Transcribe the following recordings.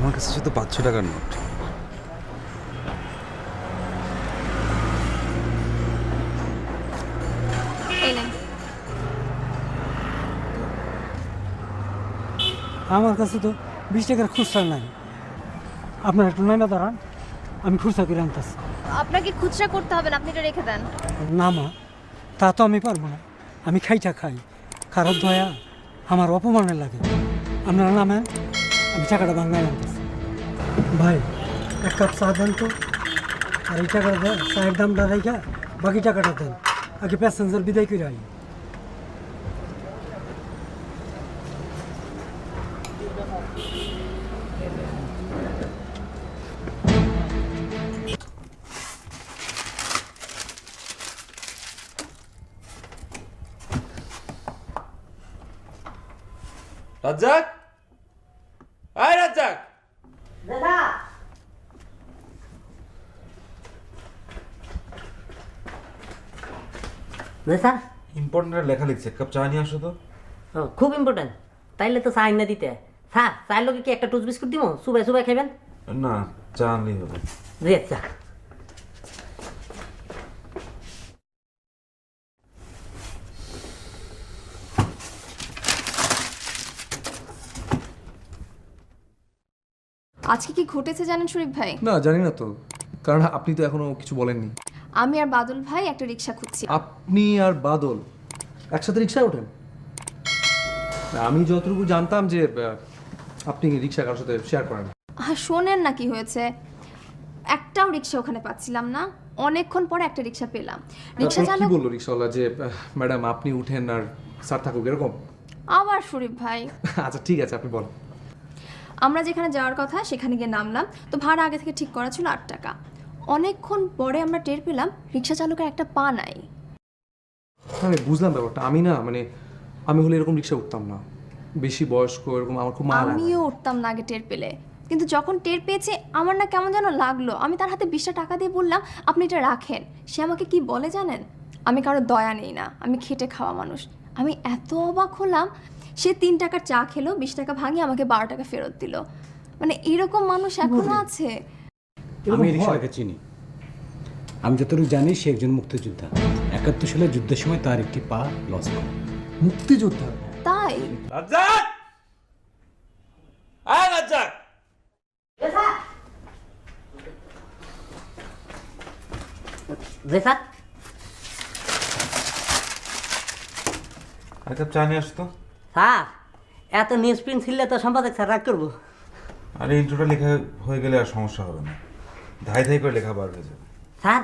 আমার কাছে শুধু পাঁচশো টাকার নোট। আমার কাছে তো বিশ টাকার খুচরা নাই। আপনার একটু নাই না দাঁড়ান আমি খুচরা করে আনতেছি। আপনাকে খুচরা করতে হবে না আপনি এটা রেখে দেন। না মা তা তো আমি পারব না। আমি খাইটা খাই খারাপ দয়া আমার অপমানের লাগে। আপনারা নামেন আমি টাকাটা বাংলায় আনতেছি ভাই এক কাপ চা দেন তো আর এই টাকাটা দেন চায়ের দামটা রেখা বাকি টাকাটা দেন আগে রাজ্জাক দাদা। স্যার ইম্পর্টেন্ট লেখা লিখছে। কাপ চা নিয়ে আসো তো। খুব ইম্পর্টেন্ট তাইলে তো চা না দিতে। স্যার চায়ের লোকে কি একটা টুথ বিস্কুট দিব সুবাই সুবাই খাবেন না চা আনলেই হবে। জি আচ্ছা। আজকে কি ঘটেছে জানেন শরীফ ভাই? না জানি না তো। কারণ আপনি তো এখনও কিছু বলেননি। আমি আর বাদল ভাই একটা রিক্সা খুঁজছি। আপনি আর বাদল একসাথে রিক্সায় ওঠেন? আমি যতটুকু জানতাম যে আহ, আপনি রিক্সা কারোর সাথে শেয়ার করেন। আর শোনেন না কি হয়েছে। একটাও রিক্সা ওখানে পাচ্ছিলাম না। অনেকক্ষণ পরে একটা রিক্সা পেলাম। রিক্সা তারপর কি চালক বলল রিক্সাওয়ালা যে ম্যাডাম আপনি উঠেন আর স্যার থাকুক এরকম? আবার শরীফ ভাই। আচ্ছা ঠিক আছে আপনি বলেন। আমরা যেখানে যাওয়ার কথা সেখানে গিয়ে নামলাম। তো ভাড়া আগে থেকে ঠিক করা ছিল আট টাকা। অনেকক্ষণ পরে আমরা টের পেলাম রিক্সা চালকের একটা পা নাই। আমি বুঝলাম ব্যাপারটা। আমি না মানে আমি হলে এরকম রিক্সা উঠতাম না। বেশি বয়স্ক এরকম আমার খুব আমিও উঠতাম না আগে টের পেলে। কিন্তু যখন টের পেয়েছে আমার না কেমন যেন লাগল। আমি তার হাতে বিশটা টাকা দিয়ে বললাম আপনি এটা রাখেন। সে আমাকে কি বলে জানেন? আমি কারও দয়া নেই না। আমি খেটে খাওয়া মানুষ। আমি এত অবাক হলাম সে তিন টাকার চা খেলো বিশ টাকা ভাঙিয়ে আমাকে বারো টাকা ফেরত দিল। মানে এরকম মানুষ এখনও আছে? আমি এই রিক্সাটাকে চিনি। আমি যতটুকু জানি সে একজন মুক্তিযোদ্ধা। একাত্তর সালে যুদ্ধের সময় তার একটি পা লস করে। মুক্তিযোদ্ধা? তাই? রাজ্জাক! আয় রাজ্জাক! জি স্যার কাপ চা নিয়ে আসো তো। স্যার এত নিউজ প্রিন্ট ছিল তো সম্পাদক স্যার রাগ করব। আরে ইন্ট্রোটা লেখা হয়ে গেলে আর সমস্যা হবে না। ধাই ধাই করে লেখা বার হয়ে যাবে। স্যার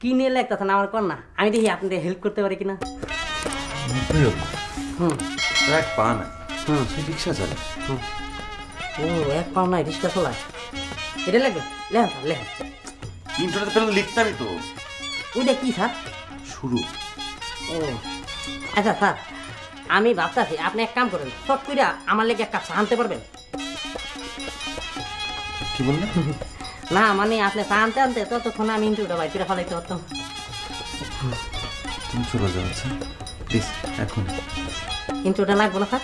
কি নিয়ে লাগতেছেন আমার কর না আমি দেখি আপনাদের হেল্প করতে পারি কিনা। মুক্তিযোদ্ধা হুম। এক পা নাই। হুম। সে রিক্সা চালায় ও এক পাও নাই রিক্সা চলায়। এটা লাগবে স্যার লেখেন ইন্ট্রোটা পেলে লিখতামই তো। ওইটা কি স্যার? শুরু। ও। আচ্ছা স্যার আমি ভাবতেছি আপনি এক কাম করেন সব করে আমার লেগে এক কাপ চা আনতে পারবেন? কি বললেন? না মানে আপনি চা আনতে আনতে ততক্ষণ আমি ইন্টুটা বাইর করে ফেলাইতে পারতাম। তুমি চলে যাও আচ্ছা? প্লিজ এখন। ইন্টুটা লাগবো না স্যার?